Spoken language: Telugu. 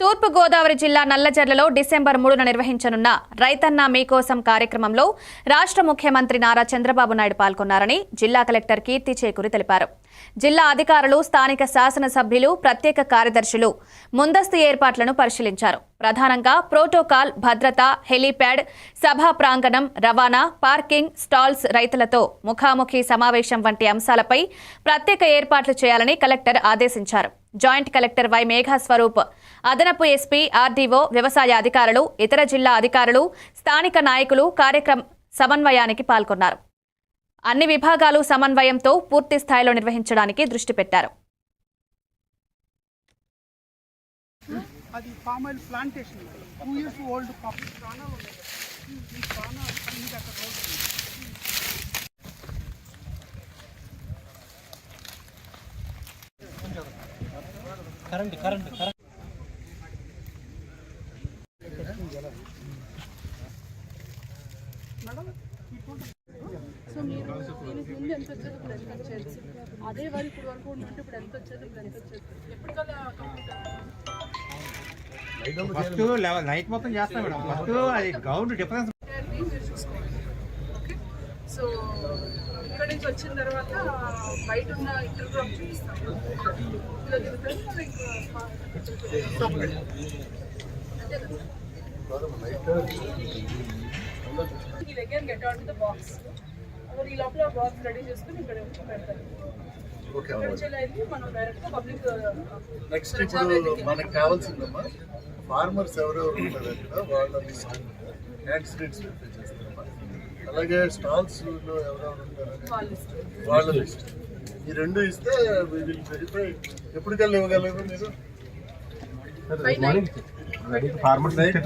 తూర్పుగోదావరి జిల్లా నల్లజర్లలో డిసెంబర్ మూడున నిర్వహించనున్న రైతన్న మీకోసం కార్యక్రమంలో రాష్ట్ర ముఖ్యమంత్రి నారా చంద్రబాబు నాయుడు పాల్గొన్నారని జిల్లా కలెక్టర్ కీర్తి చేకూరి తెలిపారు. జిల్లా అధికారులు స్థానిక శాసనసభ్యులు ప్రత్యేక కార్యదర్శులు ముందస్తు ఏర్పాట్లను పరిశీలించారు. ప్రధానంగా ప్రోటోకాల్ భద్రత హెలీప్యాడ్ సభా ప్రాంగణం రవాణా పార్కింగ్ స్టాల్స్ రైతులతో ముఖాముఖి సమావేశం వంటి అంశాలపై ప్రత్యేక ఏర్పాట్లు చేయాలని కలెక్టర్ ఆదేశించారు. Joint collector Y Meghaswarup. అదనపు ఎస్పీ ఆర్డీఓ వ్యవసాయ అధికారులు ఇతర జిల్లా అధికారులు స్థానిక నాయకులు కార్యక్రమ సమన్వయానికి పాల్గొన్నారు. అన్ని విభాగాలు సమన్వయంతో పూర్తి స్థాయిలో నిర్వహించడానికి దృష్టి పెట్టారు. అది palm oil plantation. Two years old ప్రాణాలు ఉన్నాయి ఈ ప్రాణాలు అక్కడ రోడ్డు ఉంది. మేడం ఇటువంటి సో మీరు దీనికి ముందు ఎంత వచ్చేది ఇప్పుడు ఎంత వచ్చేది? అదే వరకు ఇప్పుడు వరకు ఉంటే ఇప్పుడు ఎంత వచ్చేది ఇప్పుడు ఎంత వచ్చేది? ఎప్పటికల్లా కంప్లీట్ ఫస్ట్ లెవెల్ నైట్ మొత్తం చేస్తాం మేడం. ఫస్ట్ అది గ్రౌండ్ డిఫరెన్స్ సో ఇక్కడ నుంచి వచ్చిన తర్వాత బయట ఉన్న ఇంటర్ క్రాప్ చూపిస్తాం. ఇలా again get out the box ఈ లోపల బాక్స్ రెడీ చేసుకుని ఇక్కడ పెడతారు. నెక్స్ట్ ఇప్పుడు మనకు కావాల్సిందమ్మా ఫార్మర్స్ ఎవరెవరు ఉంటారు వాళ్ళ లిస్ట్ యాక్సిడెంట్స్ చేస్తారమ్మా. అలాగే స్టాల్స్లో ఎవరెవరు వాళ్ళ లిస్ట్ వాళ్ళ ఈ రెండు ఇస్తే విల్ వెరిఫై ఎప్పటికల్లా ఇవ్వగలరు మీరు?